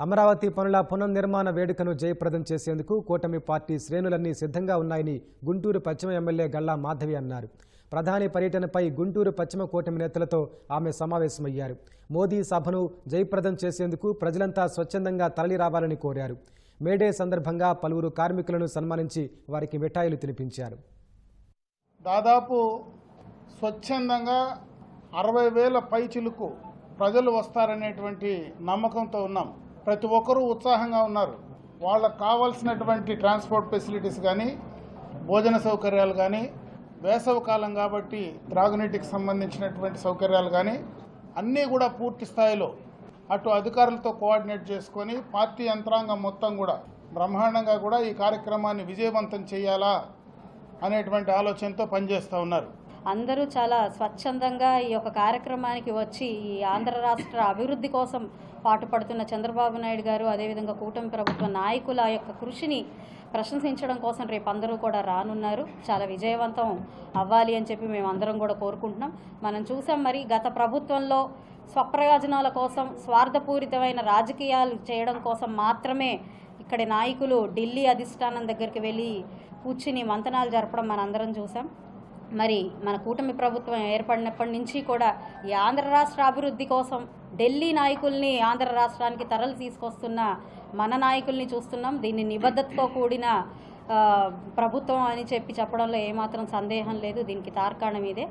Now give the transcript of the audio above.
అమరావతి పనుల పునర్నిర్మాణ వేడుకను జయప్రదం చేసేందుకు కూటమి పార్టీ శ్రేణులన్నీ సిద్ధంగా ఉన్నాయని గుంటూరు పశ్చిమ ఎమ్మెల్యే గల్లా మాధవి అన్నారు. ప్రధాని పర్యటనపై గుంటూరు పశ్చిమ కూటమి నేతలతో ఆమె సమావేశమయ్యారు. మోదీ సభను జయప్రదం చేసేందుకు ప్రజలంతా స్వచ్ఛందంగా తరలిరావాలని కోరారు. మేడే సందర్భంగా పలువురు కార్మికులను సన్మానించి వారికి మిఠాయిలు తినిపించారు. దాదాపు స్వచ్ఛందంగా అరవై వేల పైచిలుకు ప్రజలు వస్తారనేటువంటి నమ్మకంతో ఉన్నాం. ప్రతి ఒక్కరూ ఉత్సాహంగా ఉన్నారు. వాళ్ళకు కావాల్సినటువంటి ట్రాన్స్పోర్ట్ ఫెసిలిటీస్ కానీ భోజన సౌకర్యాలు కానీ వేసవ కాలం కాబట్టి త్రాగునీటికి సంబంధించినటువంటి సౌకర్యాలు కానీ అన్నీ కూడా పూర్తి స్థాయిలో అటు అధికారులతో కోఆర్డినేట్ చేసుకొని పార్టీ యంత్రాంగం మొత్తం కూడా బ్రహ్మాండంగా కూడా ఈ కార్యక్రమాన్ని విజయవంతం చేయాలా అనేటువంటి ఆలోచనతో పనిచేస్తూ ఉన్నారు. అందరూ చాలా స్వచ్ఛందంగా ఈ యొక్క కార్యక్రమానికి వచ్చి ఈ ఆంధ్ర రాష్ట్ర అభివృద్ధి కోసం పాటుపడుతున్న చంద్రబాబు నాయుడు గారు అదేవిధంగా కూటమి ప్రభుత్వ నాయకుల యొక్క కృషిని ప్రశంసించడం కోసం రేపు అందరూ కూడా రానున్నారు. చాలా విజయవంతం అవ్వాలి అని చెప్పి మేము అందరం కూడా కోరుకుంటున్నాం. మనం చూసాం మరి గత ప్రభుత్వంలో స్వప్రయోజనాల కోసం స్వార్థపూరితమైన రాజకీయాలు చేయడం కోసం మాత్రమే ఇక్కడి నాయకులు ఢిల్లీ అధిష్టానం దగ్గరికి వెళ్ళి కూర్చుని మంతనాలు జరపడం మనందరం చూసాం. మరి మన కూటమి ప్రభుత్వం ఏర్పడినప్పటి నుంచి కూడా ఈ ఆంధ్ర రాష్ట్ర అభివృద్ధి కోసం ఢిల్లీ నాయకుల్ని ఆంధ్ర రాష్ట్రానికి తరలి తీసుకొస్తున్న మన నాయకుల్ని చూస్తున్నాం. దీన్ని నిబద్ధతతో కూడిన ప్రభుత్వం అని చెప్పి చెప్పడంలో ఏమాత్రం సందేహం లేదు. దీనికి తార్కాణం ఇదే.